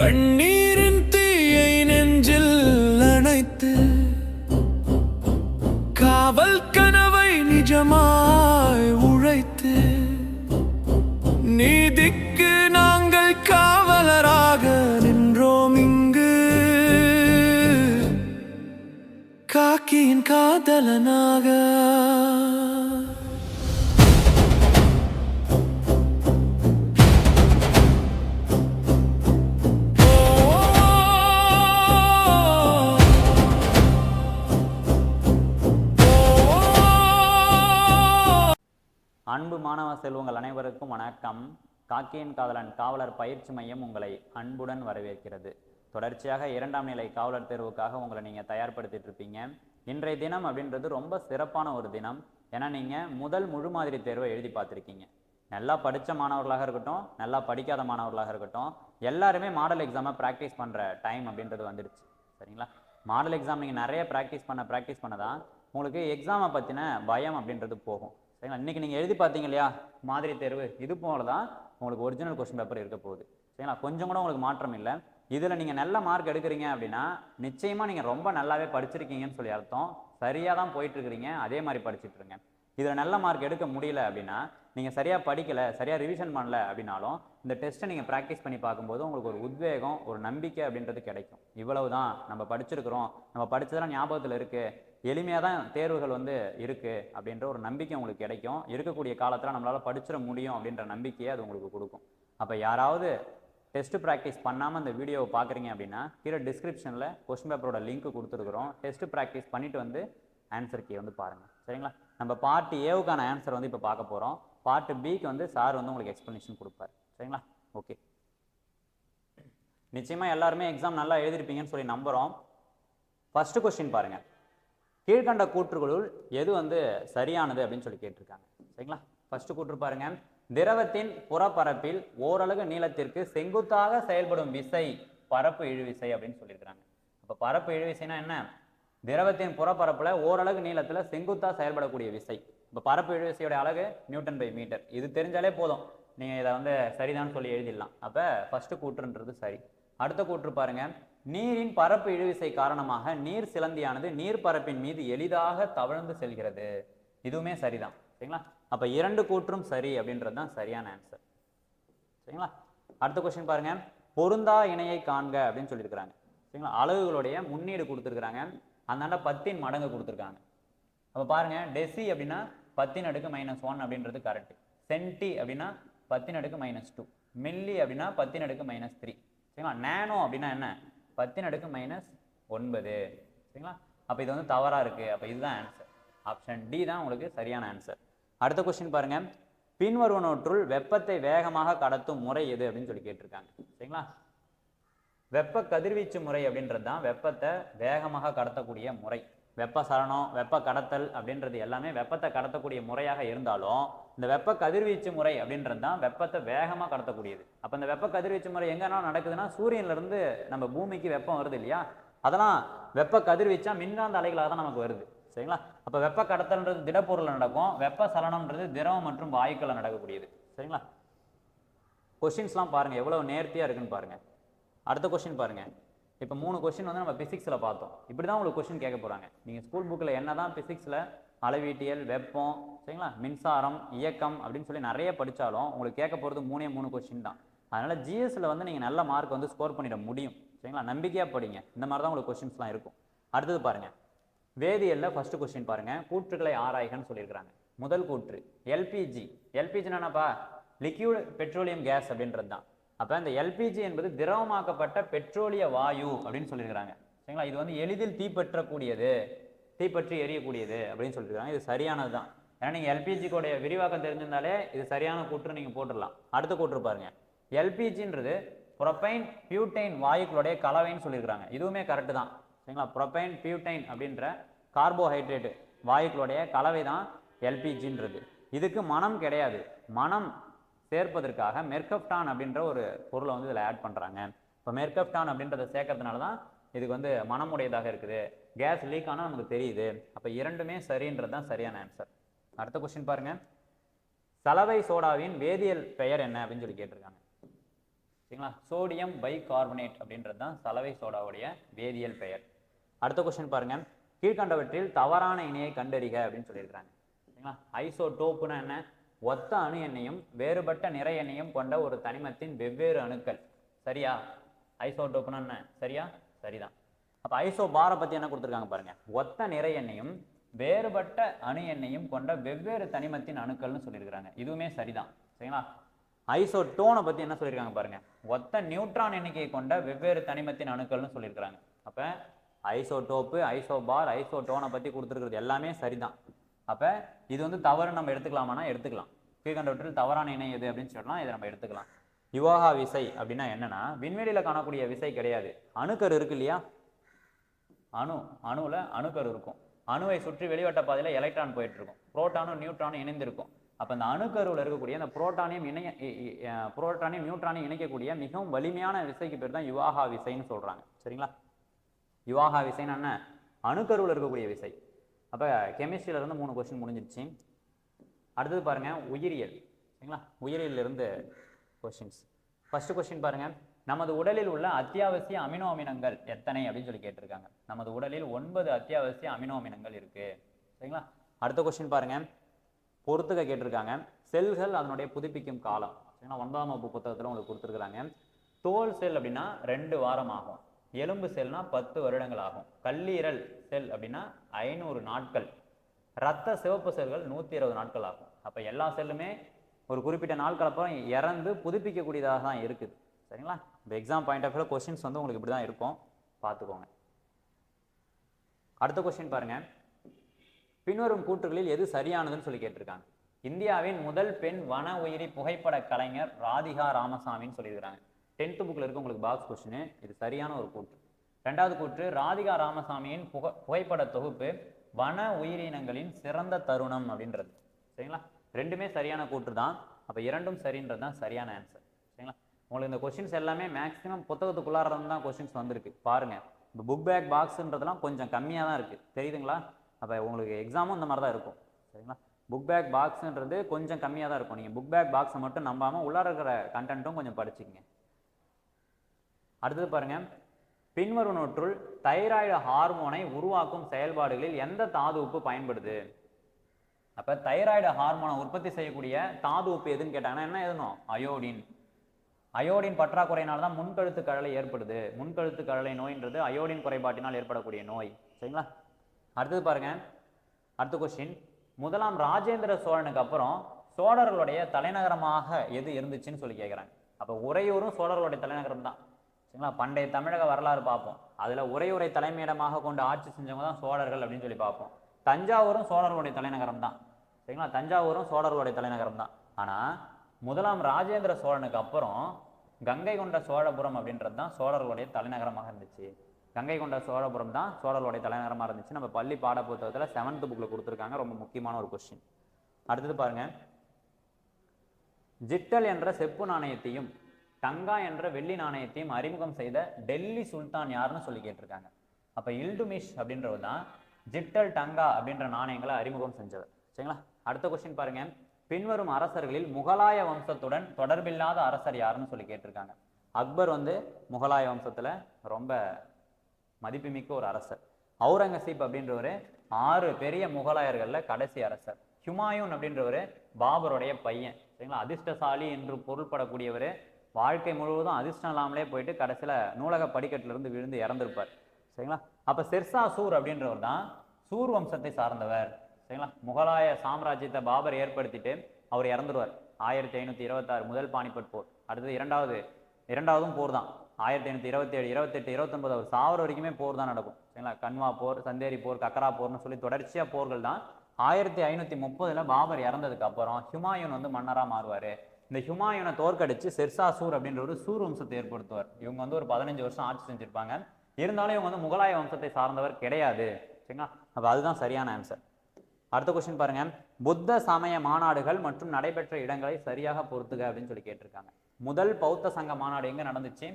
கண்ணீரின் மாணவ செல்வங்கள் அனைவருக்கும் வணக்கம். காக்கியின் காதலன் காவலர் பயிற்சி மையம் உங்களை அன்புடன் வரவேற்கிறது. தொடர்ச்சியாக இரண்டாம் நிலை காவலர் தேர்வுக்காக உங்களை நீங்கள் தயார்படுத்திட்டு இருப்பீங்க. இன்றைய தினம் அப்படின்றது ரொம்ப சிறப்பான ஒரு தினம். ஏன்னா நீங்கள் முதல் முழு மாதிரி தேர்வை எழுதி பார்த்துருக்கீங்க. நல்லா படித்த மாணவர்களாக இருக்கட்டும் நல்லா படிக்காத மாணவர்களாக இருக்கட்டும் எல்லாருமே மாடல் எக்ஸாமை ப்ராக்டிஸ் பண்ணுற டைம் அப்படின்றது வந்துடுச்சு சரிங்களா? மாடல் எக்ஸாம் நீங்கள் நிறைய ப்ராக்டிஸ் பண்ண ப்ராக்டிஸ் பண்ண தான் உங்களுக்கு எக்ஸாமை பற்றின பயம் அப்படின்றது போகும். சரிங்களா? இன்றைக்கி நீங்கள் எழுதி பார்த்தீங்க இல்லையா? மாதிரி தேர்வு. இது போல தான் உங்களுக்கு ஒரிஜினல் கொஸ்டின் பேப்பர் இருக்க போகுது. சரிங்களா? கொஞ்சம் கூட உங்களுக்கு மாற்றம் இல்லை. இதில் நீங்கள் நல்ல மார்க் எடுக்கிறீங்க அப்படின்னா நிச்சயமாக நீங்கள் ரொம்ப நல்லாவே படிச்சிருக்கீங்கன்னு சொல்லி அர்த்தம். சரியாக தான் போயிட்டுருக்கிறீங்க அதே மாதிரி படிச்சுட்டுருங்க இதில் நல்ல மார்க் எடுக்க முடியல அப்படின்னா நீங்கள் சரியாக படிக்கலை சரியாக ரிவிஷன் பண்ணல அப்படின்னாலும் இந்த டெஸ்ட்டை நீங்கள் ப்ராக்டிஸ் பண்ணி பார்க்கும்போது உங்களுக்கு ஒரு உத்வேகம் ஒரு நம்பிக்கை அப்படின்றது கிடைக்கும். இவ்வளவு தான் நம்ம படிச்சிருக்கிறோம். நம்ம படித்ததெல்லாம் ஞாபகத்தில் இருக்குது எளிமையாக தான் தேர்வுகள் வந்து இருக்குது அப்படின்ற ஒரு நம்பிக்கை உங்களுக்கு கிடைக்கும். இருக்கக்கூடிய காலத்தில் நம்மளால் படிச்சிட முடியும் அப்படின்ற நம்பிக்கையை அது உங்களுக்கு கொடுக்கும். அப்போ யாராவது டெஸ்ட் ப்ராக்டிஸ் பண்ணாமல் இந்த வீடியோவை பார்க்குறீங்க அப்படின்னா கீழே டிஸ்கிரிப்ஷனில் கொஸ்டின் பேப்பரோட லிங்க் கொடுத்துருக்குறோம். டெஸ்ட் ப்ராக்டிஸ் பண்ணிட்டு வந்து ஆன்சர் கீ வந்து பாருங்கள் சரிங்களா? நம்ம பார்ட் ஏவுக்கான ஆன்சர் வந்து இப்போ பார்க்க போகிறோம் பார்ட் பிக்கு வந்து சார் வந்து உங்களுக்கு எக்ஸ்ப்ளனேஷன் கொடுப்பார். சரிங்களா? ஓகே நிச்சயமாக எல்லாருமே எக்ஸாம் நல்லா எழுதிருப்பீங்கன்னு சொல்லி நம்புகிறோம் ஃபஸ்ட்டு கொஸ்டின் பாருங்கள் கீழ்கண்ட கூற்றுகளுள் எது வந்து சரியானது அப்படின்னு சொல்லி கேட்டிருக்காங்க. சரிங்களா? ஃபஸ்ட்டு கூற்று பாருங்கள் திரவத்தின் புறப்பரப்பில் ஓரளவு நீளத்திற்கு செங்குத்தாக செயல்படும் விசை பரப்பு இழுவிசை அப்படின்னு சொல்லியிருக்கிறாங்க. அப்போ பரப்பு இழுவிசைனா என்ன? திரவத்தின் புறப்பரப்பில் ஓரளவு நீளத்தில் செங்குத்தாக செயல்படக்கூடிய விசை. இப்போ பரப்பு இழுவிசையோட அழகு நியூட்டன் பை மீட்டர். இது தெரிஞ்சாலே போதும். நீங்கள் இதை வந்து சரிதான்னு சொல்லி எழுதிடலாம். அப்போ ஃபஸ்ட்டு கூற்றுன்றது சரி. அடுத்த கூற்று பாருங்க. நீரின் பரப்பு இழுவிசை காரணமாக நீர் சிலந்தியானது நீர் பரப்பின் மீது எளிதாக தவழ்ந்து செல்கிறது. இதுவுமே சரிதான். சரிங்களா? அப்போ இரண்டு கூற்றும் சரி அப்படின்றது தான் சரியான ஆன்சர் சரிங்களா? அடுத்த கொஸ்டின் பாருங்க. பொருந்தா இணையை காண்க அப்படின்னு சொல்லியிருக்கிறாங்க. சரிங்களா? அளவுகளுடைய முன்னீடு கொடுத்துருக்குறாங்க. அந்தாண்ட பத்தின் மடங்கு கொடுத்துருக்காங்க. அப்போ பாருங்கள் டெசி அப்படின்னா பத்தின் அடுக்கு மைனஸ் ஒன் அப்படின்றது கரெக்ட் சென்டி அப்படின்னா பத்தின் அடுக்கு மைனஸ் டூ மில்லி அப்படின்னா பத்தின் அடுக்கு மைனஸ் த்ரீ சரிங்களா? நேனோ அப்படின்னா என்ன? பத்தின் அடுக்கு மைனஸ் ஒன்பது. சரிங்களா? அப்போ இது வந்து தவறாக இருக்குது அப்போ இதுதான் ஆன்சர் ஆப்ஷன் டி தான் உங்களுக்கு சரியான ஆன்சர் அடுத்த கொஸ்டின் பாருங்க. பின்வருவனவற்றுள் வெப்பத்தை வேகமாக கடத்தும் முறை எது அப்படின்னு சொல்லி கேட்டிருக்காங்க. சரிங்களா? வெப்ப கதிர்வீச்சு முறை அப்படின்றது தான் வெப்பத்தை வேகமாக கடத்தக்கூடிய முறை. வெப்ப சலனம் வெப்ப கடத்தல் அப்படின்றது எல்லாமே வெப்பத்தை கடத்தக்கூடிய முறையாக இருந்தாலும் இந்த வெப்ப கதிர்வீச்சு முறை அப்படின்றது தான் வெப்பத்தை வேகமாக கடத்தக்கூடியது. அப்போ இந்த வெப்ப கதிர்வீச்சு முறை எங்கன்னா நடக்குதுன்னா சூரியன்லேருந்து நம்ம பூமிக்கு வெப்பம் வருது இல்லையா? அதெல்லாம் வெப்ப கதிர்வீச்சா மின்காந்த அலைகளாக தான் நமக்கு வருது. சரிங்களா? அப்போ வெப்ப கடத்தல்ன்றது திடப்பொருளில் நடக்கும். வெப்ப சலனம்ன்றது திரவம் மற்றும் வாயுக்களில் நடக்கக்கூடியது. சரிங்களா? கொஷின்ஸ்லாம் பாருங்கள் எவ்வளோ நேர்த்தியாக இருக்குன்னு பாருங்கள் அடுத்த கொஷின் பாருங்கள் இப்போ மூணு கொஸ்டின் வந்து நம்ம பிசிக்ஸில் பார்த்தோம். இப்படி தான் உங்களுக்கு கொஸ்டின் கேட்க போகிறாங்க நீங்கள் ஸ்கூல் புக்கில் என்ன தான் பிசிக்ஸில் அளவீட்டியல் வெப்பம் சரிங்களா? மின்சாரம் இயக்கம் அப்படின்னு சொல்லி நிறைய படித்தாலும் உங்களுக்கு கேட்க போகிறது மூணே மூணு கொஸ்டின் தான். அதனால் ஜிஎஸ்சில் வந்து நீங்கள் நல்ல மார்க் வந்து ஸ்கோர் பண்ணிட முடியும். சரிங்களா? நம்பிக்கையாக படிங்க. இந்த மாதிரி தான் உங்களுக்கு கொஸ்டின்ஸ்லாம் இருக்கும். அடுத்தது பாருங்கள் வேதியியலில் ஃபஸ்ட்டு கொஸ்டின் பாருங்கள் கூற்றுகளை ஆராய்கன்னு சொல்லியிருக்கிறாங்க. முதல் கூற்று எல்பிஜி எல்பிஜி என்னப்பா? லிக்யூட் பெட்ரோலியம் கேஸ் அப்படின்றது தான் அப்போ இந்த எல்பிஜி என்பது திரவமாக்கப்பட்ட பெட்ரோலிய வாயு அப்படின்னு சொல்லியிருக்கிறாங்க. சரிங்களா? இது வந்து எளிதில் தீப்பற்றக்கூடியது தீப்பற்றி எரியக்கூடியது அப்படின்னு சொல்லியிருக்காங்க இது சரியானது தான் ஏன்னா நீங்கள் எல்பிஜிக்கோடைய விரிவாக்கம் தெரிஞ்சிருந்தாலே இது சரியான கூற்று நீங்கள் போட்டுடலாம். அடுத்த கூற்று பாருங்க. எல்பிஜின்றது புரொப்பைன் பியூட்டைன் வாயுக்களுடைய கலவைன்னு சொல்லியிருக்கிறாங்க. இதுவுமே கரெக்டு தான். சரிங்களா? புரொப்பைன் பியூட்டைன் அப்படின்ற கார்போஹைட்ரேட்டு வாயுக்களுடைய கலவை தான் எல்பிஜின்றது இதுக்கு மனம் கிடையாது. மனம் சேர்ப்பதற்காக மெர்கப்டான் அப்படின்ற ஒரு பொருளை வந்து இதில் ஆட் பண்ணுறாங்க இப்போ மெர்கப்டான் அப்படின்றத சேர்க்கறதுனால தான் இதுக்கு வந்து மனமுடையதாக இருக்குது. கேஸ் லீக் ஆனால் நமக்கு தெரியுது. அப்போ இரண்டுமே சரின்றது தான் சரியான ஆன்சர் அடுத்த கொஸ்டின் பாருங்க. சலவை சோடாவின் வேதியியல் பெயர் என்ன அப்படின்னு சொல்லி கேட்டிருக்காங்க. சரிங்களா? சோடியம் பை கார்பனேட் அப்படின்றது தான் சலவை சோடாவுடைய வேதியியல் பெயர். அடுத்த கொஸ்டின் பாருங்க. கீழ்கண்டவற்றில் தவறான இணையை கண்டறிக அப்படின்னு சொல்லியிருக்கிறாங்க. சரிங்களா? ஐசோடோப்புனா என்ன? ஒத்த அணு எண்ணையும் வேறுபட்ட நிறை எண்ணையும் கொண்ட ஒரு தனிமத்தின் வெவ்வேறு அணுக்கள். சரியா? ஐசோடோப்னா என்ன? சரியா? சரிதான். அப்போ ஐசோ பாரை பற்றி என்ன கொடுத்துருக்காங்க பாருங்க. ஒத்த நிறை எண்ணையும் வேறுபட்ட அணு எண்ணையும் கொண்ட வெவ்வேறு தனிமத்தின் அணுக்கள்னு சொல்லியிருக்கிறாங்க. இதுவுமே சரிதான். சரிங்களா? ஐசோ டோனை பற்றி என்ன சொல்லியிருக்காங்க பாருங்க. ஒத்த நியூட்ரான் எண்ணிக்கையை கொண்ட வெவ்வேறு தனிமத்தின் அணுக்கள்னு சொல்லியிருக்காங்க அப்ப ஐசோடோப்பு ஐசோபார் ஐசோடோனை பற்றி கொடுத்துருக்கிறது எல்லாமே சரிதான். அப்போ இது வந்து தவறு நம்ம எடுத்துக்கலாமானா எடுத்துக்கலாம். கீழ்கண்டவற்றில் தவறான இணை எது அப்படின்னு சொல்லலாம் இதை நம்ம எடுத்துக்கலாம். யுவாகா விசை அப்படின்னா என்னன்னா விண்வெளியில் காணக்கூடிய விசை கிடையாது. அணுக்கரு இருக்கு இல்லையா? அணு அணுவில் அணுக்கரு இருக்கும். அணுவை சுற்றி வெளிவட்ட பாதையில் எலக்ட்ரான் போயிட்டு இருக்கும் புரோட்டானும் நியூட்ரானும் இணைந்திருக்கும். அப்போ அந்த அணுக்கருவில் இருக்கக்கூடிய அந்த புரோட்டானையும் இணைய புரோட்டானியம் இ- புரோட்டானையும் நியூட்ரானையும் இணைக்கக்கூடிய மிகவும் வலிமையான விசைக்கு பேர் தான் யுவாகா விசைன்னு சொல்கிறாங்க சரிங்களா? யுவாகா விசைன்னு என்ன? அணுக்கருவில் இருக்கக்கூடிய விசை. அப்போ கெமிஸ்ட்ரியில இருந்து மூணு கொஸ்டின் முடிஞ்சிருச்சு. அடுத்தது பாருங்கள் உயிரியல். சரிங்களா? உயிரியலிருந்து கொஸ்டின்ஸ் ஃபஸ்ட்டு கொஸ்டின் பாருங்கள் நமது உடலில் உள்ள அத்தியாவசிய அமினோ அமினங்கள் எத்தனை அப்படின்னு சொல்லி கேட்டிருக்காங்க. நமது உடலில் ஒன்பது அத்தியாவசிய அமினோ அமினங்கள் இருக்குது சரிங்களா? அடுத்த கொஸ்டின் பாருங்கள் பொறுத்துக்க கேட்டிருக்காங்க. செல்கள் அதனுடைய புதுப்பிக்கும் காலம். சரிங்களா? ஒன்பதாம் வகுப்பு புத்தகத்தில் உங்களுக்கு கொடுத்துருக்குறாங்க. தோல் செல் அப்படின்னா ரெண்டு வாரம் ஆகும். எலும்பு செல்னா பத்து வருடங்கள் ஆகும் கல்லீரல் செல் அப்படின்னா ஐநூறு நாட்கள். ரத்த சிவப்பு செல்கள் நூற்றி இருபது நாட்கள் ஆகும் அப்போ எல்லா செல்லுமே ஒரு குறிப்பிட்ட நாட்கள் அப்புறம் இறந்து புதுப்பிக்கக்கூடியதாக தான் இருக்குது. சரிங்களா? இப்போ exam point of view questions வந்து உங்களுக்கு இப்படி தான் இருக்கும். பார்த்துக்கோங்க. அடுத்த கொஸ்டின் பாருங்க. பின்வரும் கூற்றுகளில் எது சரியானதுன்னு சொல்லி கேட்டிருக்காங்க. இந்தியாவின் முதல் பெண் வன உயிரி புகைப்பட கலைஞர் ராதிகா ராமசாமின்னு சொல்லியிருக்கிறாங்க. டென்த் புக்கில் இருக்க உங்களுக்கு பாக்ஸ் கொஸ்டின் இது சரியான ஒரு கூற்று ரெண்டாவது கூற்று ராதிகா ராமசாமியின் புக புகைப்பட தொகுப்பு வன உயிரினங்களின் சிறந்த தருணம் அப்படின்றது. சரிங்களா? ரெண்டுமே சரியான கூற்று தான். அப்போ இரண்டும் சரின்றது தான் சரியான ஆன்சர் சரிங்களா? உங்களுக்கு இந்த கொஸ்டின்ஸ் எல்லாமே மேக்ஸிமம் புத்தகத்துக்குள்ளார தான் கொஸ்டின்ஸ் வந்திருக்கு. பாருங்க. இப்போ புக் பேக் பாக்ஸுன்றதுலாம் கொஞ்சம் கம்மியாக தான் இருக்குது தெரியுதுங்களா? அப்போ உங்களுக்கு எக்ஸாமும் இந்த மாதிரி தான் இருக்கும். சரிங்களா? புக் பேக் பாக்ஸுன்றது கொஞ்சம் கம்மியாக தான் இருக்கும். நீங்கள் புக் பேக் பாக்ஸை மட்டும் நம்பாமல் உள்ளார இருக்கிற கண்டென்ட்டும் கொஞ்சம் படிச்சுக்கங்க. அடுத்தது பாருங்க. பின்வருவனற்றுள் தைராய்டு ஹார்மோனை உருவாக்கும் செயல்பாடுகளில் எந்த தாது உப்பு பயன்படுது? அப்ப தைராய்டு ஹார்மோனை உற்பத்தி செய்யக்கூடிய தாது உப்பு எதுன்னு கேட்டாங்கன்னா என்ன எழுதணும் அயோடின். அயோடின் பற்றாக்குறையினால தான் முன்கழுத்து கழலை ஏற்படுது. முன்கழுத்து கழலை நோயின்றது அயோடின் குறைபாட்டினால் ஏற்படக்கூடிய நோய். சரிங்களா? அடுத்தது பாருங்க. அடுத்த கொஸ்டின் முதலாம் ராஜேந்திர சோழனுக்கு அப்புறம் சோழர்களுடைய தலைநகரமாக எது இருந்துச்சுன்னு சொல்லி கேட்குறாங்க அப்போ உறையூரும் சோழர்களுடைய தலைநகரம் தான். சரிங்களா? பண்டைய தமிழக வரலாறு பார்ப்போம். அதில் உறையூரை தலைமையிடமாக கொண்டு ஆட்சி செஞ்சவங்க தான் சோழர்கள் அப்படின்னு சொல்லி பார்ப்போம். தஞ்சாவூரும் சோழர்களுடைய தலைநகரம் தான். சரிங்களா? தஞ்சாவூரும் சோழர்களுடைய தலைநகரம் தான். ஆனால் முதலாம் ராஜேந்திர சோழனுக்கு அப்புறம் கங்கை கொண்ட சோழபுரம் அப்படின்றது தான் சோழர்களுடைய தலைநகரமாக இருந்துச்சு. கங்கை கொண்ட சோழபுரம் தான் சோழர்களுடைய தலைநகரமாக இருந்துச்சு. நம்ம பள்ளி பாட புத்தகத்தில் செவன்த் புக்கில் கொடுத்துருக்காங்க. ரொம்ப முக்கியமான ஒரு கொஸ்டின் அடுத்தது பாருங்க. ஜிட்டல் என்ற செப்பு நாணயத்தையும் டங்கா என்ற வெள்ளி நாணயத்தையும் அறிமுகம் செய்த டெல்லி சுல்தான் யாருன்னு சொல்லி கேட்டிருக்காங்க. அப்ப இல்டுமிஷ் அப்படின்றவர் தான் ஜிட்டல் டங்கா அப்படின்ற நாணயங்களை அறிமுகம் செஞ்சவர். சரிங்களா? அடுத்த கொஸ்டின் பாருங்க. பின்வரும் அரசர்களில் முகலாய வம்சத்துடன் தொடர்பில்லாத அரசர் யாருன்னு சொல்லி கேட்டிருக்காங்க. அக்பர் வந்து முகலாய வம்சத்துல ரொம்ப மதிப்புமிக்க ஒரு அரசர். அவுரங்கசீப் அப்படின்றவர் ஆறு பெரிய முகலாயர்களில் கடைசி அரசர். ஹுமாயூன் அப்படின்றவர் பாபருடைய பையன். சரிங்களா? அதிர்ஷ்டசாலி என்று பொருள்படக்கூடியவர் வாழ்க்கை முழுவதும் அதிர்ஷ்டம் இல்லாமலே போயிட்டு கடைசியில் நூலக படிக்கட்டிலிருந்து விழுந்து இறந்திருப்பார். சரிங்களா? அப்போ சிர்சா சூர் அப்படின்றவர் தான் சூர் வம்சத்தை சார்ந்தவர். சரிங்களா? முகலாய சாம்ராஜ்யத்தை பாபர் ஏற்படுத்திட்டு அவர் இறந்துருவார். ஆயிரத்தி ஐநூற்றி இருபத்தாறு முதல் பானிபட் போர். அடுத்தது இரண்டாவது இரண்டாவதும் போர் தான். ஆயிரத்தி ஐநூற்றி இருபத்தி ஏழு இருபத்தெட்டு இருபத்தொன்பது அவர் சாவர வரைக்குமே போர் தான் நடக்கும். சரிங்களா? கன்வா போர் சந்தேரி போர் கக்கரா போர்னு சொல்லி தொடர்ச்சியாக போர்கள் தான். ஆயிரத்தி ஐநூற்றி முப்பதில் பாபர் இறந்ததுக்கு அப்புறம் ஹுமாயூன் வந்து மன்னராக மாறுவார். இந்த ஹுமாயூனை தோற்கடிச்சு செர்சா சூர் அப்படின்ற ஒரு சூர் வம்சத்தை ஏற்படுத்துவார். இவங்க வந்து ஒரு பதினஞ்சு வருஷம் ஆட்சி செஞ்சிருப்பாங்க. இருந்தாலும் இவங்க வந்து முகலாய வம்சத்தை சார்ந்தவர் கிடையாது. சரிங்களா? அப்போ அதுதான் சரியான ஆன்சர் அடுத்த கொஸ்டின் பாருங்க. புத்த சமய மாநாடுகள் மற்றும் நடைபெற்ற இடங்களை சரியாக பொறுத்துக அப்படின்னு சொல்லி கேட்டிருக்காங்க. முதல் பௌத்த சங்க மாநாடு எங்க நடந்துச்சு?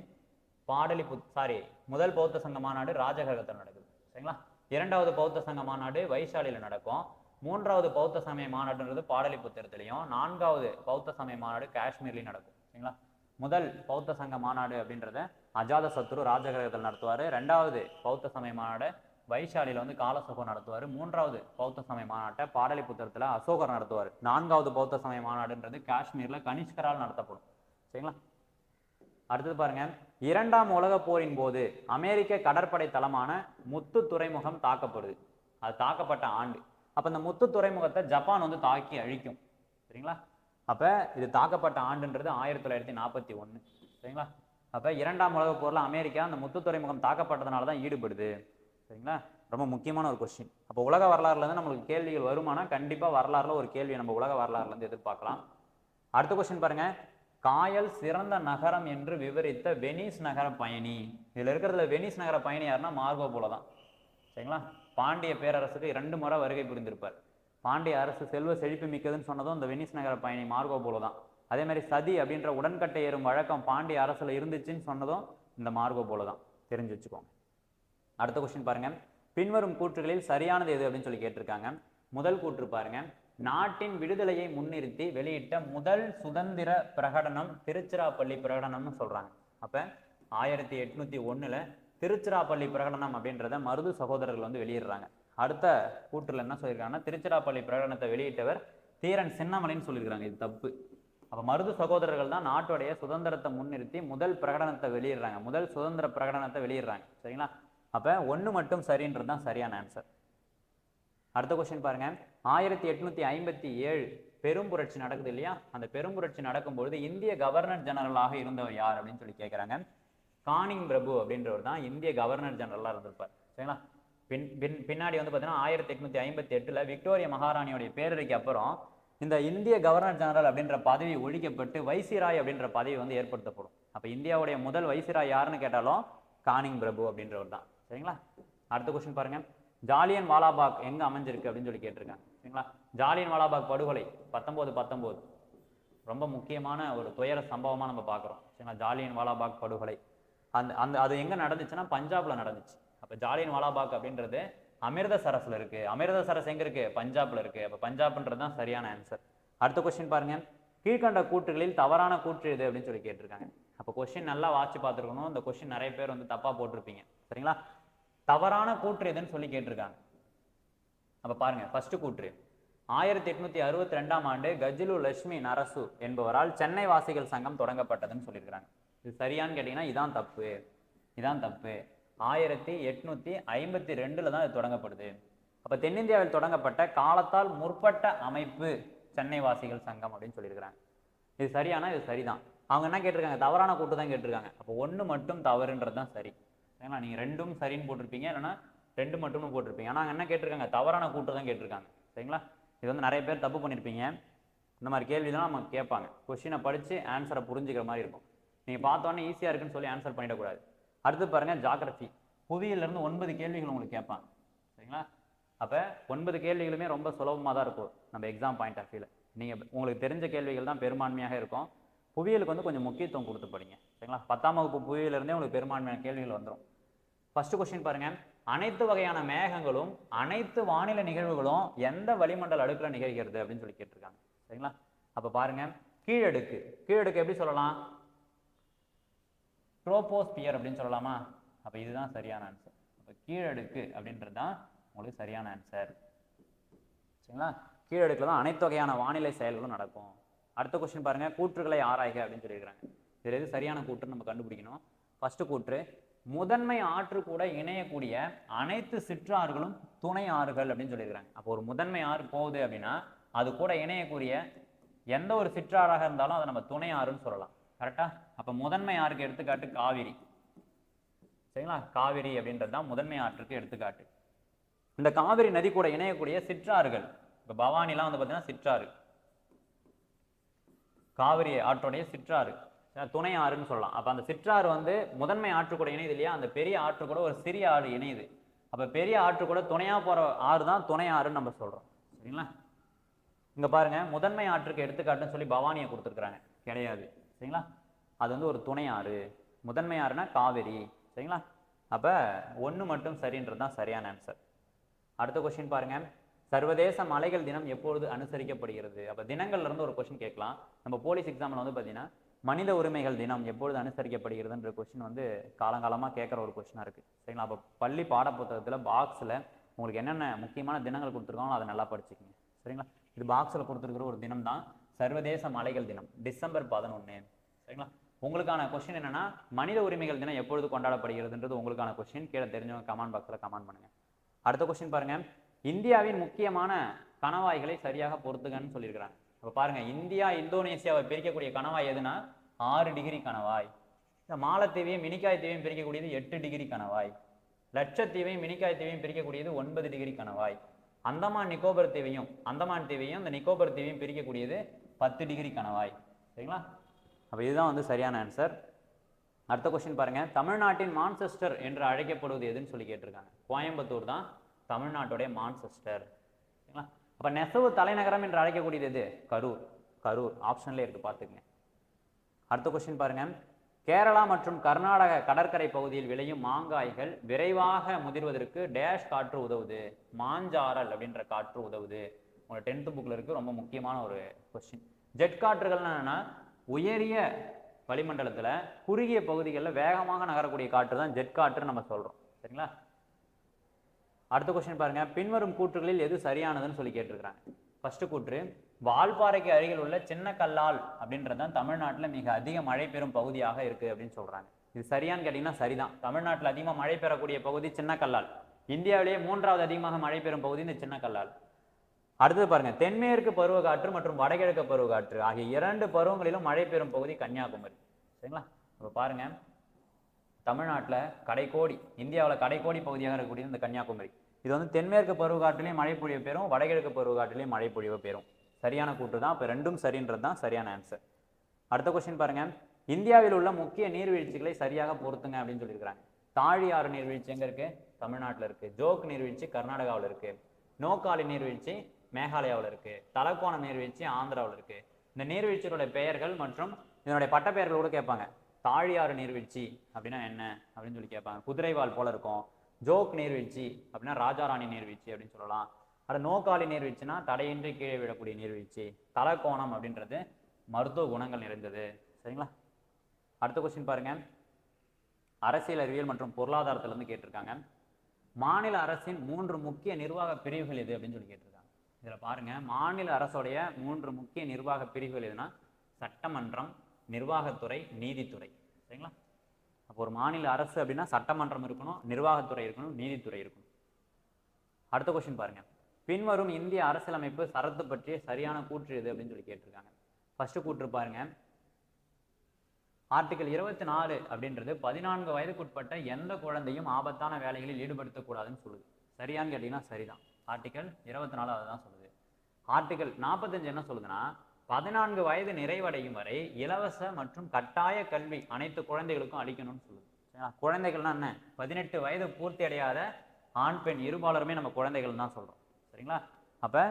பாடலி புத் சாரி முதல் பௌத்த சங்க மாநாடு ராஜகிரகத்தில் நடக்குது. சரிங்களா? இரண்டாவது பௌத்த சங்க மாநாடு வைசாலியில் நடக்கும். மூன்றாவது பௌத்த சமய மாநாடுன்றது பாடலிபுத்திரத்துலையும் நான்காவது பௌத்த சமய மாநாடு காஷ்மீர்லையும் நடக்கும் சரிங்களா? முதல் பௌத்த சங்க மாநாடு அப்படின்றத அஜாத சத்ரு ராஜகிரகத்தில் நடத்துவார். ரெண்டாவது பௌத்த சமய மாநாடு வைஷாலியில் வந்து காலசோகம் நடத்துவார். மூன்றாவது பௌத்த சமய மாநாட்டை பாடலிபுத்திரத்தில் அசோகர் நடத்துவார். நான்காவது பௌத்த சமய மாநாடுன்றது காஷ்மீரில் கனிஷ்கரால் நடத்தப்படும் சரிங்களா? அடுத்தது பாருங்க. இரண்டாம் உலகப் போரின் போது அமெரிக்க கடற்படை தளமான முத்து துறைமுகம் தாக்கப்படுது. அது தாக்கப்பட்ட ஆண்டு. அப்போ இந்த முத்து துறைமுகத்தை ஜப்பான் வந்து தாக்கி அழிக்கும். சரிங்களா? அப்போ இது தாக்கப்பட்ட ஆண்டுன்றது ஆயிரத்தி தொள்ளாயிரத்தி நாற்பத்தி ஒன்று சரிங்களா? அப்போ இரண்டாம் உலகப் போரில் அமெரிக்கா அந்த முத்து துறைமுகம் தாக்கப்பட்டதுனால தான் ஈடுபடுது. சரிங்களா? ரொம்ப முக்கியமான ஒரு கொஸ்டின் அப்போ உலக வரலாறுலேருந்து நம்மளுக்கு கேள்விகள் வருமானா கண்டிப்பாக வரலாறுல ஒரு கேள்வி நம்ம உலக வரலாறுலேருந்து எதிர்பார்க்கலாம். அடுத்த கொஸ்டின் பாருங்கள் காயல் சிறந்த நகரம் என்று விவரித்த வெனிஸ் நகர பயணி. இதில் இருக்கிறதுல வெனிஸ் நகர பயணி யாருன்னா மார்கோ போல தான் சரிங்களா? பாண்டிய பேரரசுக்கு இரண்டு முறை வருகை புரிந்திருப்பார். பாண்டிய அரசு செல்வ செழிப்பு மிக்கதுன்னு சொன்னதும் இந்த வெனிஸ் நகர பயணி மார்கோ போலோ தான். அதே மாதிரி சதி அப்படின்ற உடன்கட்டை ஏறும் வழக்கம் பாண்டிய அரசில் இருந்துச்சுன்னு சொன்னதும் இந்த மார்கோ போல தான். தெரிஞ்சு வச்சுக்கோங்க. அடுத்த கொஸ்டின் பாருங்க. பின்வரும் கூற்றுகளில் சரியானது எது அப்படின்னு சொல்லி கேட்டிருக்காங்க. முதல் கூற்று பாருங்க. நாட்டின் விடுதலையை முன்னிறுத்தி வெளியிட்ட முதல் சுதந்திர பிரகடனம் திருச்சிராப்பள்ளி பிரகடனம்னு சொல்றாங்க. அப்ப ஆயிரத்தி எட்நூத்தி ஒண்ணுல திருச்சிராப்பள்ளி பிரகடனம் அப்படின்றத மருது சகோதரர்கள் வந்து வெளியிடுறாங்க. அடுத்த கூற்றுல என்ன சொல்லியிருக்காங்கன்னா திருச்சிராப்பள்ளி பிரகடனத்தை வெளியிட்டவர் தீரன் சின்னமலைன்னு சொல்லியிருக்காங்க இது தப்பு. அப்ப மருது சகோதரர்கள் தான் நாட்டுடைய சுதந்திரத்தை முன்னிறுத்தி முதல் பிரகடனத்தை வெளியிடுறாங்க. முதல் சுதந்திர பிரகடனத்தை வெளியிடுறாங்க. சரிங்களா? அப்ப ஒன்று மட்டும் சரின்றது தான் சரியான ஆன்சர் அடுத்த கொஸ்டின் பாருங்க. ஆயிரத்தி எட்நூத்தி ஐம்பத்தி ஏழு பெரும் புரட்சி நடக்குது இல்லையா? அந்த பெரும் புரட்சி நடக்கும்பொழுது இந்திய கவர்னர் ஜெனரலாக இருந்தவர் யார் அப்படின்னு சொல்லி கேட்குறாங்க கானிங் பிரபு அப்படின்றவர் தான் இந்திய கவர்னர் ஜெனரலாக இருந்திருப்பார். சரிங்களா? பின் பின் பின்னாடி வந்து பார்த்தீங்கன்னா ஆயிரத்தி எட்நூத்தி ஐம்பத்தி எட்டில் விக்டோரிய மகாராணியோடைய பேரறிக்கு அப்புறம் இந்த இந்திய கவர்னர் ஜெனரல் அப்படின்ற பதவி ஒழிக்கப்பட்டு வைசிராய் அப்படின்ற பதவி வந்து ஏற்படுத்தப்படும். அப்போ இந்தியாவுடைய முதல் வைசிராய் யாருன்னு கேட்டாலும் கானிங் பிரபு அப்படின்றவர் தான். சரிங்களா? அடுத்த கொஸ்டின் பாருங்க. ஜாலியன் வாலாபாக் எங்கே அமைஞ்சிருக்கு அப்படின்னு சொல்லி கேட்டிருக்கேன் சரிங்களா? ஜாலியன் வாலாபாக் படுகொலை பத்தொம்போது பத்தொம்போது ரொம்ப முக்கியமான ஒரு துயர சம்பவமாக நம்ம பார்க்குறோம். சரிங்களா? ஜாலியன் வாலாபாக் படுகொலை. அந்த அந்த அது எங்கே நடந்துச்சுன்னா பஞ்சாப்ல நடந்துச்சு. அப்போ ஜாலியன் வாலாபாக் அப்படின்றது அமிர்தசரஸ்ல இருக்கு. அமிர்தசரஸ் எங்க இருக்கு? பஞ்சாப்ல இருக்கு. அப்போ பஞ்சாப்ன்றது தான் சரியான ஆன்சர் அடுத்த கொஸ்டின் பாருங்க. கீழ்கண்ட கூற்றுகளில் தவறான கூற்று எது அப்படின்னு சொல்லி கேட்டிருக்காங்க. அப்போ கொஸ்டின் நல்லா வாட்சி பார்த்துருக்கணும். இந்த கொஸ்டின் நிறைய பேர் வந்து தப்பா போட்டிருப்பீங்க. சரிங்களா? தவறான கூற்று எதுன்னு சொல்லி கேட்டிருக்காங்க. அப்போ பாருங்க ஃபர்ஸ்ட் கூற்று. ஆயிரத்தி எட்நூத்தி அறுபத்தி ரெண்டாம் ஆண்டு கஜிலு லட்சுமி நரசு என்பவரால் சென்னை வாசிகள் சங்கம் தொடங்கப்பட்டதுன்னு சொல்லியிருக்கிறாங்க. இது சரியான்னு கேட்டிங்கன்னா இதான் தப்பு. இதான் தப்பு. ஆயிரத்தி எட்நூத்தி ஐம்பத்தி ரெண்டுல தான் இது தொடங்கப்படுது. அப்ப தென்னிந்தியாவில் தொடங்கப்பட்ட காலத்தால் முற்பட்ட அமைப்பு சென்னை வாசிகள் சங்கம் அப்படின்னு சொல்லியிருக்கிறாங்க. இது சரியானா இது சரிதான். அவங்க என்ன கேட்டிருக்காங்க? தவறான கூட்டு தான் கேட்டிருக்காங்க. அப்போ ஒன்று மட்டும் தவறுன்றது தான் சரி. சரிங்களா? நீங்க ரெண்டும் சரின்னு போட்டிருப்பீங்க இல்லைன்னா ரெண்டு மட்டும்னு போட்டிருப்பீங்க. ஆனால் அவங்க என்ன கேட்டிருக்காங்க? தவறான கூட்டு தான் கேட்டிருக்காங்க. சரிங்களா? இது வந்து நிறைய பேர் தப்பு பண்ணியிருப்பீங்க இந்த மாதிரி கேள்வி தான் நம்ம கேட்பாங்க. கொஸ்டினை படித்து ஆன்சரை புரிஞ்சுக்கிற மாதிரி இருக்கும். நீங்கள் பார்த்தோன்னே ஈஸியாக இருக்குன்னு சொல்லி ஆன்சர் பண்ணிடக்கூடாது. அடுத்து பாருங்கள் ஜாகிரபி புவியிலேருந்து ஒன்பது கேள்விகள் உங்களுக்கு கேட்பான். சரிங்களா? அப்போ ஒன்பது கேள்விகளுமே ரொம்ப சுலபமாக தான் இருக்கும் நம்ம எக்ஸாம் பாயிண்ட் ஆஃப் வியூவில் நீங்கள் உங்களுக்கு தெரிஞ்ச கேள்விகள் தான் பெரும்பான்மையாக இருக்கும். புவியியலுக்கு வந்து கொஞ்சம் முக்கியத்துவம் கொடுத்து படிங்க. சரிங்களா? பத்தாம் வகுப்பு புவியிலிருந்தே உங்களுக்கு பெரும்பான்மையான கேள்விகள் வந்துடும் ஃபஸ்ட்டு கொஸ்டின் பாருங்கள் அனைத்து வகையான மேகங்களும் அனைத்து வானிலை நிகழ்வுகளும் எந்த வளிமண்டல அடுக்கில் நிகழ்கிறது அப்படின்னு சொல்லி கேட்டிருக்காங்க. சரிங்களா? அப்போ பாருங்கள் கீழடுக்கு. கீழடுக்கு எப்படி சொல்லலாம்? ட்ரோபோஸ்பியர் அப்படின்னு சொல்லலாமா? அப்போ இதுதான் சரியான ஆன்சர் இப்போ கீழடுக்கு அப்படின்றது தான் உங்களுக்கு சரியான ஆன்சர் சரிங்களா? கீழடுக்கில் தான் அனைத்து வகையான வானிலை செயல்களும் நடக்கும். அடுத்த கொஸ்டின் பாருங்கள் கூற்றுகளை ஆராய்க அப்படின்னு சொல்லியிருக்கிறாங்க. இதில் எது சரியான கூற்றுன்னு நம்ம கண்டுபிடிக்கணும். ஃபஸ்ட்டு கூற்று முதன்மை ஆற்று கூட இணையக்கூடிய அனைத்து சிற்றாறுகளும் துணை ஆறுகள் அப்படின்னு சொல்லியிருக்கிறாங்க. அப்போ ஒரு முதன்மை ஆறு போகுது அப்படின்னா அது கூட இணையக்கூடிய எந்த ஒரு சிற்றாறாக இருந்தாலும் அதை நம்ம துணை ஆறுன்னு சொல்லலாம். கரெக்டாக அப்போ முதன்மை ஆறுக்கு எடுத்துக்காட்டு காவிரி. சரிங்களா? காவிரி அப்படின்றது தான் முதன்மை ஆற்றுக்கு எடுத்துக்காட்டு. இந்த காவிரி நதி கூட இணையக்கூடிய சிற்றாறுகள். இப்போ பவானிலாம் வந்து பார்த்தீங்கன்னா சிற்றாறு. காவிரி ஆற்றுடைய சிற்றாறு. துணை ஆறுன்னு சொல்லலாம். அப்போ அந்த சிற்றாறு வந்து முதன்மை ஆற்று கூட இணையுது இல்லையா? அந்த பெரிய ஆற்று கூட ஒரு சிறிய ஆறு இணையுது. அப்போ பெரிய ஆற்று கூட துணையாக போகிற ஆறு தான் துணை ஆறுன்னு நம்ம சொல்கிறோம் சரிங்களா? இங்கே பாருங்க முதன்மை ஆற்றுக்கு எடுத்துக்காட்டுன்னு சொல்லி பவானியை கொடுத்துருக்குறாங்க. கிடையாது. சரிங்களா? அது வந்து ஒரு துணை ஆறு முதன்மை ஆறுனா காவேரி. சரிங்களா? அப்போ ஒன்று மட்டும் சரின்றது தான் சரியான ஆன்சர் அடுத்த கொஸ்டின் பாருங்க. சர்வதேச மலைகள் தினம் எப்பொழுது அனுசரிக்கப்படுகிறது? அப்போ தினங்கள்லேருந்து ஒரு கொஸ்டின் கேட்கலாம். நம்ம போலீஸ் எக்ஸாமில் வந்து பார்த்தீங்கன்னா மனித உரிமைகள் தினம் எப்பொழுது அனுசரிக்கப்படுகிறதுன்ற கொஸ்டின் வந்து காலங்காலமாக கேட்குற ஒரு கொஸ்டினாக இருக்குது சரிங்களா? அப்போ பள்ளி பாடப்புத்தகத்தில் பாக்ஸில் உங்களுக்கு என்னென்ன முக்கியமான தினங்கள் கொடுத்துருக்காங்களோ அதை நல்லா படிச்சுக்கோங்க. சரிங்களா? இது பாக்ஸில் கொடுத்துருக்கிற ஒரு தினம் தான் சர்வதேச மலைகள் தினம். டிசம்பர் பதினொன்று சரிங்களா? உங்களுக்கான கொஸ்டின் என்னன்னா மனித உரிமைகள் தினம் எப்பொழுது கொண்டாடப்படுகிறதுன்றது உங்களுக்கான கொஸ்டின் கீழே தெரிஞ்சவங்க கமெண்ட் பாக்ஸில் கமெண்ட் பண்ணுங்க. அடுத்த கொஸ்டின் பாருங்க. இந்தியாவின் முக்கியமான கணவாய்களை சரியாக பொறுத்துகன்னு சொல்லியிருக்கிறாங்க. அப்போ பாருங்க இந்தியா இந்தோனேசியாவை பிரிக்கக்கூடிய கணவாய் எதுனா ஆறு டிகிரி கணவாய். இந்த மாலத்தீவையும் மினிக்காய் தீவையும் பிரிக்கக்கூடியது எட்டு டிகிரி கணவாய். லட்சத்தீவையும் மினிக்காய் தீவையும் பிரிக்கக்கூடியது ஒன்பது டிகிரி கணவாய். அந்தமான் நிக்கோபர் தீவையும் அந்தமான் தீவையும் இந்த நிக்கோபர் தீவையும் பிரிக்கக்கூடியது பத்து டிகிரி கணவாய். சரிங்களா? அப்போ இதுதான் வந்து சரியான ஆன்சர் அடுத்த கொஸ்டின் பாருங்கள் தமிழ்நாட்டின் மான்செஸ்டர் என்று அழைக்கப்படுவது எதுன்னு சொல்லி கேட்டிருக்காங்க. கோயம்புத்தூர் தான் தமிழ்நாட்டுடைய மான்செஸ்டர். சரிங்களா? அப்போ நெசவு தலைநகரம் என்று அழைக்கக்கூடியது எது? கரூர். கரூர். ஆப்ஷன்லேயே இருக்குது பார்த்துக்கங்க. அடுத்த கொஸ்டின் பாருங்கள் கேரளா மற்றும் கர்நாடக கடற்கரை பகுதியில் விளையும் மாங்காய்கள் விரைவாக முதிர்வதற்கு டேஷ் காற்று உதவுது. மாஞ்சாரல் அப்படின்ற காற்று உதவுது. உங்களோட டென்த்து புக்கில் இருக்குது ரொம்ப முக்கியமான ஒரு கொஸ்டின் ஜெட் காற்றுகள்னா என்னென்னா உயரிய வளிமண்டலத்தில் குறுகிய பகுதிகளில் வேகமாக நகரக்கூடிய காற்று தான் ஜெட் காற்று நம்ம சொல்கிறோம் சரிங்களா? அடுத்த கொஸ்டின் பாருங்க. பின்வரும் கூற்றுகளில் எது சரியானதுன்னு சொல்லி கேட்டிருக்கிறாங்க. ஃபர்ஸ்ட் கூற்று வால்பாறைக்கு அருகில் உள்ள சின்ன கல்லால் அப்படின்றது தான் தமிழ்நாட்டில் மிக அதிக மழை பெறும் பகுதியாக இருக்கு அப்படின்னு சொல்றாங்க. இது சரியான்னு கேட்டிங்கன்னா சரிதான். தமிழ்நாட்டில் அதிகமாக மழை பெறக்கூடிய பகுதி சின்ன கல்லால் இந்தியாவிலேயே மூன்றாவது அதிகமாக மழை பெறும் பகுதி இந்த சின்ன கல்லால் அடுத்தது பாருங்க தென்மேற்கு பருவக்காற்று மற்றும் வடகிழக்கு பருவக்காற்று ஆகிய இரண்டு பருவங்களிலும் மழை பெறும் பகுதி கன்னியாகுமரி. சரிங்களா? இப்போ பாருங்க தமிழ்நாட்டில் கடைக்கோடி இந்தியாவில் கடைக்கோடி பகுதியாக இருக்கக்கூடிய இந்த கன்னியாகுமரி. இது வந்து தென்மேற்கு பருவக்காற்றிலையும் மழை பொழிவு பெறும் வடகிழக்கு பருவக்காற்றிலையும் மழை பொழிவு பெறும். சரியான கூற்று தான் இப்போ ரெண்டும் சரின்றது தான் சரியான ஆன்சர் அடுத்த கொஸ்டின் பாருங்க இந்தியாவில் உள்ள முக்கிய நீர்வீழ்ச்சிகளை சரியாக பொருத்துங்க அப்படின்னு சொல்லியிருக்கிறாங்க. தாழியாறு நீர்வீழ்ச்சி எங்கே இருக்குது தமிழ்நாட்டில் இருக்குது ஜோக் நீர்வீழ்ச்சி கர்நாடகாவில் இருக்குது நோக்காலி நீர்வீழ்ச்சி மேகாலயாவில் இருக்குது தலக்கோண நீர்வீழ்ச்சி ஆந்திராவில் இருக்குது இந்த நீர்வீழ்ச்சிகளுடைய பெயர்கள் மற்றும் இதனுடைய பட்டப்பெயர்கள் கூட கேட்பாங்க. தாழியாறு நீர்வீழ்ச்சி அப்படின்னா என்ன அப்படின்னு சொல்லி கேட்பாங்க. குதிரைவால் போல இருக்கும். ஜோக் நீர்வீழ்ச்சி அப்படின்னா ராஜாராணி நீர்வீழ்ச்சி அப்படின்னு சொல்லலாம். அது நோக்காளி நீர்வீழ்ச்சினா தடையின்றி கீழே விடக்கூடிய நீர்வீழ்ச்சி. தலக்கோணம் அப்படின்றது மருத்துவ குணங்கள் நிறைந்தது. சரிங்களா? அடுத்த கொஸ்டின் பாருங்க. அரசியல் அறிவியல் மற்றும் பொருளாதாரத்திலிருந்து கேட்டிருக்காங்க. மாநில அரசின் மூன்று முக்கிய நிர்வாக பிரிவுகள் எது அப்படின்னு சொல்லி கேட்டிருக்காங்க. இதில் பாருங்க மாநில அரசுடைய மூன்று முக்கிய நிர்வாக பிரிவுகள் எதுனா? சட்டமன்றம் நிர்வாகத்துறை நீதித்துறை. சரிங்களா? அப்போ ஒரு மாநில அரசு அப்படின்னா சட்டமன்றம் இருக்கணும் நிர்வாகத்துறை இருக்கணும் நீதித்துறை இருக்கணும். அடுத்த கொஸ்டின் பாருங்க. பின்வரும் இந்திய அரசியலமைப்பு சரத்து பற்றிய சரியான கூற்று எது அப்படின்னு சொல்லி கேட்டிருக்காங்க. ஃபர்ஸ்ட் கூற்று பாருங்க. ஆர்டிகல் இருபத்தி நாலு அப்படின்றது பதினான்கு வயதுக்குட்பட்ட எந்த குழந்தையும் ஆபத்தான வேலைகளில் ஈடுபடுத்தக்கூடாதுன்னு சொல்லுது. சரியான்னு கேட்டீங்கன்னா சரிதான். ஆர்டிகல் இருபத்தி நாலு அதுதான் சொல்லுது. ஆர்டிகல் நாற்பத்தஞ்சு என்ன சொல்லுதுன்னா பதினான்கு வயது நிறைவடையும் வரை இலவச மற்றும் கட்டாய கல்வி அனைத்து குழந்தைகளுக்கும் அளிக்கணும்னு சொல்லுது. சரிங்களா? குழந்தைகள்னா என்ன? பதினெட்டு வயது பூர்த்தி அடையாத ஆண் பெண் இருபாலருமே நம்ம குழந்தைகள் தான் சொல்கிறோம் சரிங்களா? அப்போ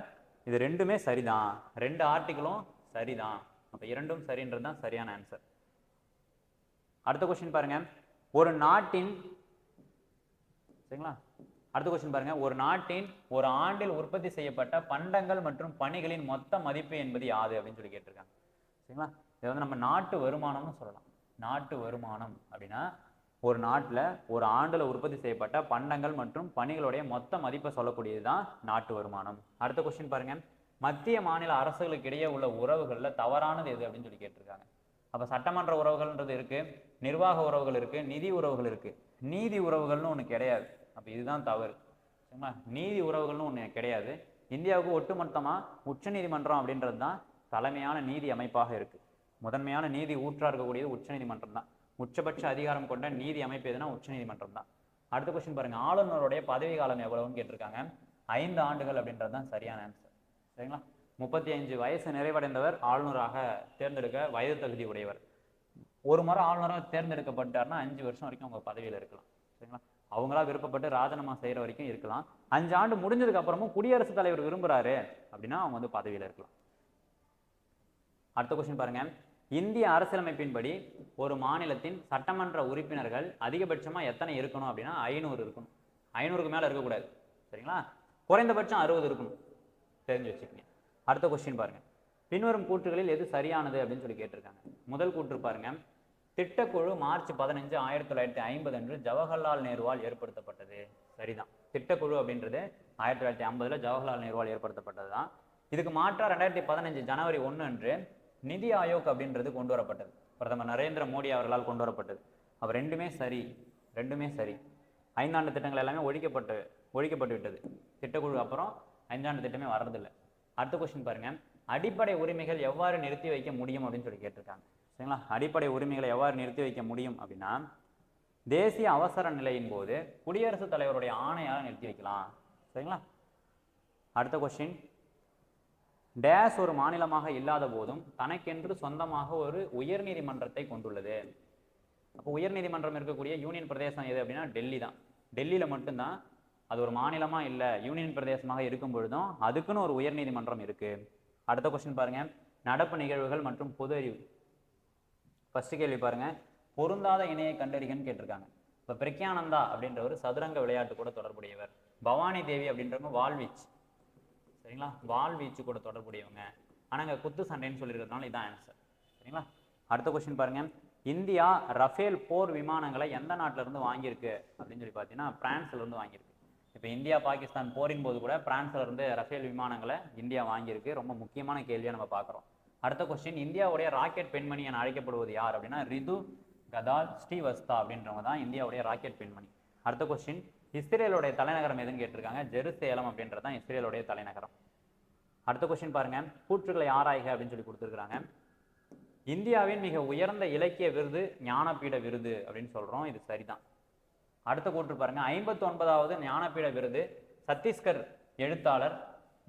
இது ரெண்டுமே சரிதான். ரெண்டு ஆர்டிகளும் சரிதான். அப்போ இரண்டும் சரின்றது தான் சரியான ஆன்சர் அடுத்த கொஸ்டின் பாருங்க. ஒரு நாட்டின் சரிங்களா? அடுத்த கொஸ்டின் பாருங்க. ஒரு நாட்டின் ஒரு ஆண்டில் உற்பத்தி செய்யப்பட்ட பண்டங்கள் மற்றும் பணிகளின் மொத்த மதிப்பு என்பது யாது அப்படின்னு சொல்லி கேட்டிருக்காங்க. சரிங்களா? இதை வந்து நம்ம நாட்டு வருமானம்னு சொல்லலாம். நாட்டு வருமானம் அப்படின்னா ஒரு நாட்டில் ஒரு ஆண்டில் உற்பத்தி செய்யப்பட்ட பண்டங்கள் மற்றும் பணிகளுடைய மொத்த மதிப்பை சொல்லக்கூடியது தான் நாட்டு வருமானம். அடுத்த கொஸ்டின் பாருங்க. மத்திய மாநில அரசுகளுக்கு இடையே உள்ள உறவுகளில் தவறானது எது அப்படின்னு சொல்லி கேட்டிருக்காங்க. அப்போ சட்டமன்ற உறவுகள்ன்றது இருக்குது நிர்வாக உறவுகள் இருக்குது நிதி உறவுகள் இருக்குது நீதி உறவுகள்னு ஒன்று கிடையாது. அப்போ இதுதான் தவறு. சரிங்களா நீதி உறவுகள்னு ஒன்று கிடையாது. இந்தியாவுக்கு ஒட்டுமொத்தமாக உச்சநீதிமன்றம் அப்படின்றது தான் தலைமையான நீதி அமைப்பாக இருக்குது முதன்மையான நீதி ஊற்றாக இருக்கக்கூடியது உச்சநீதிமன்றம் தான். உச்சபட்ச அதிகாரம் கொண்ட நீதி அமைப்பு எதுனா உச்சநீதிமன்றம் தான். அடுத்த கொஸ்டின் பாருங்கள் ஆளுநருடைய பதவி காலம் எவ்வளவுன்னு கேட்டிருக்காங்க. ஐந்து ஆண்டுகள் அப்படின்றது தான் சரியான ஆன்சர் சரிங்களா? முப்பத்தி அஞ்சு வயசு நிறைவடைந்தவர் ஆளுநராக தேர்ந்தெடுக்க வயது தகுதி உடையவர். ஒரு முறை ஆளுநராக தேர்ந்தெடுக்கப்பட்டார்னா அஞ்சு வருஷம் வரைக்கும் அவங்க பதவியில் இருக்கலாம். சரிங்களா? அவங்களா விருப்பப்பட்டு ராஜினாமா செய்யற வரைக்கும் இருக்கலாம். அஞ்சு ஆண்டு முடிஞ்சதுக்கு அப்புறமும் குடியரசுத் தலைவர் விரும்புறாரு அப்படின்னா அவங்க வந்து பதவியில் இருக்கலாம். அடுத்த கொஸ்டின் பாருங்க. இந்திய அரசியலமைப்பின்படி ஒரு மாநிலத்தின் சட்டமன்ற உறுப்பினர்கள் அதிகபட்சமா எத்தனை இருக்கணும் அப்படின்னா ஐநூறு இருக்கணும். ஐநூறுக்கு மேல இருக்கக்கூடாது. சரிங்களா? குறைந்தபட்சம் அறுபது இருக்கணும். தெரிஞ்சு வச்சுக்கோங்க. அடுத்த கொஸ்டின் பாருங்க. பின்வரும் கூற்றுகளில் எது சரியானது அப்படின்னு சொல்லி கேட்டிருக்காங்க. முதல் கூற்று பாருங்க. திட்டக்குழு மார்ச் பதினஞ்சு ஆயிரத்தி தொள்ளாயிரத்தி ஐம்பது அன்று ஜவஹர்லால் நேருவால் ஏற்படுத்தப்பட்டது. சரிதான். திட்டக்குழு அப்படின்றது ஆயிரத்தி தொள்ளாயிரத்தி ஐம்பதுல ஜவஹர்லால் நேருவால் ஏற்படுத்தப்பட்டது தான் இதுக்கு மாற்றாக ரெண்டாயிரத்தி பதினஞ்சு ஜனவரி ஒன்று அன்று நிதி ஆயோக் அப்படின்றது கொண்டு வரப்பட்டது. பிரதமர் நரேந்திர மோடி அவர்களால் கொண்டு வரப்பட்டது. அவர் ரெண்டுமே சரி. ரெண்டுமே சரி. ஐந்தாண்டு திட்டங்கள் எல்லாமே ஒழிக்கப்பட்டு ஒழிக்கப்பட்டு விட்டது. திட்டக்குழு அப்புறம் ஐந்தாண்டு திட்டமே வர்றதில்லை. அடுத்த கொஸ்டின் பாருங்க. அடிப்படை உரிமைகள் எவ்வாறு நிறுத்தி வைக்க முடியும் அப்படின்னு சொல்லி கேட்டிருக்காங்க. சரிங்களா? அடிப்படை உரிமைகளை எவ்வாறு நிறுத்தி வைக்க முடியும் அப்படின்னா தேசிய அவசர நிலையின் போது குடியரசுத் தலைவருடைய ஆணையால் நிறுத்தி வைக்கலாம். சரிங்களா? அடுத்த கொஸ்டின் டேஸ் ஒரு மாநிலமாக இல்லாத போதும் தனக்கென்று சொந்தமாக ஒரு உயர்நீதிமன்றத்தை கொண்டுள்ளது. அப்போ உயர்நீதிமன்றம் இருக்கக்கூடிய யூனியன் பிரதேசம் எது அப்படின்னா டெல்லி தான். டெல்லியில் மட்டும்தான் அது ஒரு மாநிலமா இல்லை யூனியன் பிரதேசமாக இருக்கும் பொழுதும் அதுக்குன்னு ஒரு உயர்நீதிமன்றம் இருக்கு. அடுத்த கொஸ்டின் பாருங்க. நடப்பு நிகழ்வுகள் மற்றும் பொது அறிவு. ஃபஸ்ட்டு கேள்வி பாருங்கள் பொருந்தாத இணையை கண்டறிகன்னு கேட்டிருக்காங்க. இப்போ பிரக்யானந்தா அப்படின்றவர் சதுரங்க விளையாட்டு கூட தொடர்புடையவர். பவானி தேவி அப்படின்றவங்க வால்வீச் சரிங்களா? வால்வீச்சு கூட தொடர்புடையவங்க. ஆனா குத்து சண்டைன்னு சொல்லியிருக்கிறதுனால இதான் ஆன்சர் சரிங்களா? அடுத்த கொஸ்டின் பாருங்க. இந்தியா ரஃபேல் போர் விமானங்களை எந்த நாட்டிலிருந்து வாங்கியிருக்கு? அப்படின்னு சொல்லி பார்த்தீங்கன்னா பிரான்ஸ்லேருந்து வாங்கியிருக்கு. இப்போ இந்தியா பாகிஸ்தான் போரின் போது கூட பிரான்ஸ்லேருந்து ரஃபேல் விமானங்களை இந்தியா வாங்கியிருக்கு. ரொம்ப முக்கியமான கேள்வியாக நம்ம பார்க்குறோம். அடுத்த கொஸ்டின் இந்தியாவுடைய ராக்கெட் பெண்மணி என அழைக்கப்படுவது யார் அப்படின்னா ரிது கதால் ஸ்ரீவஸ்தா அப்படின்றவங்க தான் இந்தியாவுடைய ராக்கெட் பெண்மணி. அடுத்த கொஸ்டின் இஸ்ரேலுடைய தலைநகரம் எதுன்னு கேட்டிருக்காங்க ஜெருசேலம் அப்படின்றது தான் இஸ்ரேலுடைய தலைநகரம். அடுத்த கொஸ்டின் பாருங்க கூற்றுகளை ஆராய்க அப்படின்னு சொல்லி கொடுத்துருக்காங்க இந்தியாவின் மிக உயர்ந்த இலக்கிய விருது ஞானபீட விருது அப்படின்னு சொல்றோம் இது சரிதான். அடுத்த கூற்று பாருங்க ஐம்பத்தி ஒன்பதாவது ஞானபீட விருது சத்தீஸ்கர் எழுத்தாளர்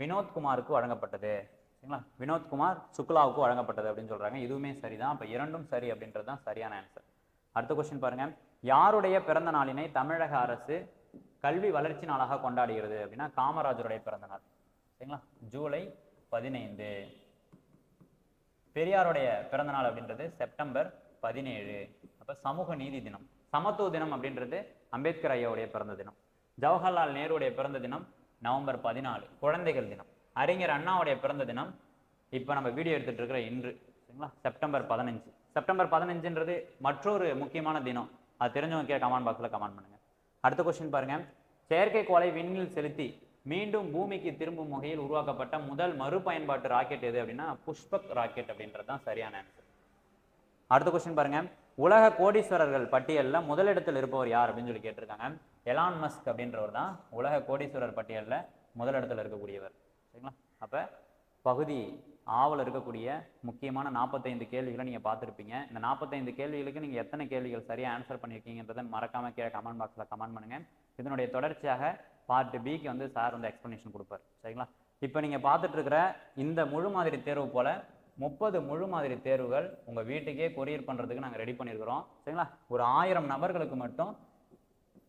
வினோத்குமாருக்கு வழங்கப்பட்டது. சரிங்களா? வினோத்குமார் சுக்லாவுக்கு வழங்கப்பட்டது அப்படின்னு சொல்றாங்க. இதுவுமே சரிதான். அப்ப இரண்டும் சரி அப்படின்றது தான் சரியான ஆன்சர் அடுத்த கொஸ்டின் பாருங்க. யாருடைய பிறந்த நாளினை தமிழக அரசு கல்வி வளர்ச்சி நாளாக கொண்டாடுகிறது அப்படின்னா காமராஜருடைய பிறந்த நாள். சரிங்களா? ஜூலை பதினைந்து. பெரியாருடைய பிறந்த நாள் அப்படின்றது செப்டம்பர் பதினேழு. அப்ப சமூக நீதி தினம். சமத்துவ தினம் அப்படின்றது அம்பேத்கர் ஐயாவுடைய பிறந்த தினம். ஜவஹர்லால் நேருடைய பிறந்த தினம் நவம்பர் பதினாலு. குழந்தைகள் தினம். அறிஞர் அண்ணாவுடைய பிறந்த தினம். இப்போ நம்ம வீடியோ எடுத்துட்டு இருக்கிற இன்று சரிங்களா? செப்டம்பர் பதினஞ்சு. செப்டம்பர் பதினஞ்சுன்றது மற்றொரு முக்கியமான தினம். அது தெரிஞ்சவங்க கீழே கமெண்ட் பாக்ஸில் கமெண்ட் பண்ணுங்க. அடுத்த கொஸ்டின் பாருங்கள் செயற்கைக்கோளை விண்ணில் செலுத்தி மீண்டும் பூமிக்கு திரும்பும் வகையில் உருவாக்கப்பட்ட முதல் மறுபயன்பாட்டு ராக்கெட் எது அப்படின்னா புஷ்பக் ராக்கெட் அப்படின்றது தான் சரியான ஆன்சர் அடுத்த கொஸ்டின் பாருங்க. உலக கோடீஸ்வரர்கள் பட்டியலில் முதலிடத்தில் இருப்பவர் யார் அப்படின்னு சொல்லி கேட்டிருக்காங்க. எலான் மஸ்க் அப்படின்றவர் தான் உலக கோடீஸ்வரர் பட்டியலில் முதலிடத்தில் இருக்கக்கூடியவர். சரிங்களா? அப்போ பகுதி ஆவல் இருக்கக்கூடிய முக்கியமான நாற்பத்தைந்து கேள்விகளை நீங்கள் பார்த்துருப்பீங்க. இந்த நாற்பத்தைந்து கேள்விகளுக்கு நீங்கள் எத்தனை கேள்விகள் சரியாக ஆன்சர் பண்ணியிருக்கீங்கன்றதை மறக்காமல் கீழே கமெண்ட் பாக்ஸில் கமெண்ட் பண்ணுங்க. இதனுடைய தொடர்ச்சியாக பார்ட் பிக்கு வந்து சார் வந்து எக்ஸ்ப்ளனேஷன் கொடுப்பார். சரிங்களா? இப்போ நீங்கள் பார்த்துட்டு இருக்கிற இந்த முழு மாதிரி தேர்வு போல் முப்பது முழு மாதிரி தேர்வுகள் உங்கள் வீட்டுக்கே கொரியர் பண்ணுறதுக்கு நாங்கள் ரெடி பண்ணியிருக்கிறோம். சரிங்களா? ஒரு ஆயிரம் நபர்களுக்கு மட்டும்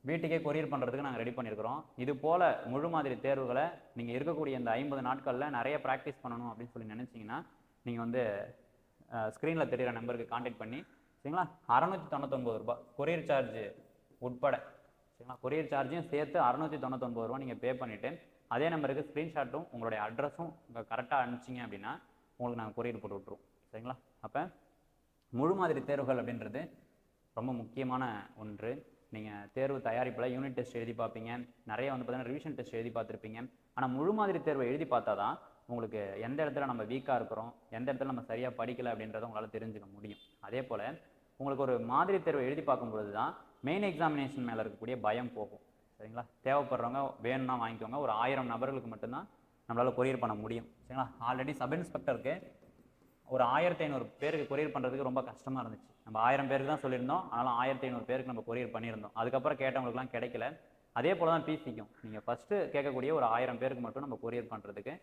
வீட்டுக்கே கொரியர் பண்ணுறதுக்கு நாங்கள் ரெடி பண்ணியிருக்கிறோம் இது போல் முழு மாதிரி தேர்வுகளை நீங்கள் இருக்கக்கூடிய இந்த ஐம்பது நாட்களில் நிறைய ப்ராக்டிஸ் பண்ணணும் அப்படின்னு சொல்லி நினச்சிங்கன்னா நீங்கள் வந்து ஸ்க்ரீனில் தெரியிற நம்பருக்கு காண்டாக்ட் பண்ணி சரிங்களா? அறநூற்றி தொண்ணூத்தொம்பது ரூபாய். கொரியர் சார்ஜ் உட்பட சரிங்களா? கொரியர் சார்ஜையும் சேர்த்து அறநூற்றி தொண்ணூத்தொம்பது ரூபா நீங்கள் பே பண்ணிவிட்டு அதே நம்பருக்கு ஸ்க்ரீன்ஷாட்டும் உங்களுடைய அட்ரஸும் கரெக்டாக அனுப்பிச்சிங்க அப்படின்னா உங்களுக்கு நாங்கள் கொரியர் போட்டு விட்ருவோம் சரிங்களா? அப்போ முழு மாதிரி தேர்வுகள் அப்படின்றது ரொம்ப முக்கியமான ஒன்று. நீங்கள் தேர்வு தயாரிப்பில் யூனிட் டெஸ்ட் எழுதி பார்ப்பீங்க. நிறைய வந்து பார்த்தீங்கன்னா ரிவிஷன் டெஸ்ட் எழுதி பார்த்துருப்பீங்க. ஆனால் முழு மாதிரி தேர்வை எழுதி பார்த்தா தான் உங்களுக்கு எந்த இடத்துல நம்ம வீக்காக இருக்கிறோம் எந்த இடத்துல நம்ம சரியாக படிக்கலை அப்படின்றத உங்களால் தெரிஞ்சுக்க முடியும். அதே போல் உங்களுக்கு ஒரு மாதிரி தேர்வை எழுதி பார்க்கும்பொழுது தான் மெயின் எக்ஸாமினேஷன் மேலே இருக்கக்கூடிய பயம் போகும். சரிங்களா? தேவைப்படுறவங்க வேணும்னா வாங்கிக்கோங்க. ஒரு ஆயிரம் நபர்களுக்கு மட்டும்தான் நம்மளால் கொரியர் பண்ண முடியும். சரிங்களா? ஆல்ரெடி சப் இன்ஸ்பெக்டருக்கு ஒரு ஆயிரத்தி ஐநூறு பேருக்கு கொரியர் பண்ணுறதுக்கு ரொம்ப கஷ்டமாக இருந்துச்சு. நம்ம ஆயிரம் பேருக்கு தான் சொல்லியிருந்தோம். ஆனாலும் ஆயிரத்தி ஐநூறு பேருக்கு நம்ம கொரியர் பண்ணியிருந்தோம். அதுக்கப்புறம் கேட்டவங்களுக்குலாம் கிடைக்கல. அதே போல தான் பிசிக்கும் நீங்கள் ஃபஸ்ட்டு கேட்கக்கூடிய ஒரு ஆயிரம் பேருக்கு மட்டும் நம்ம கொரியர் பண்ணுறதுக்கு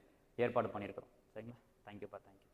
ஏற்பாடு பண்ணியிருக்கிறோம். சரிங்களா? தேங்க்யூப்பா தேங்க்யூ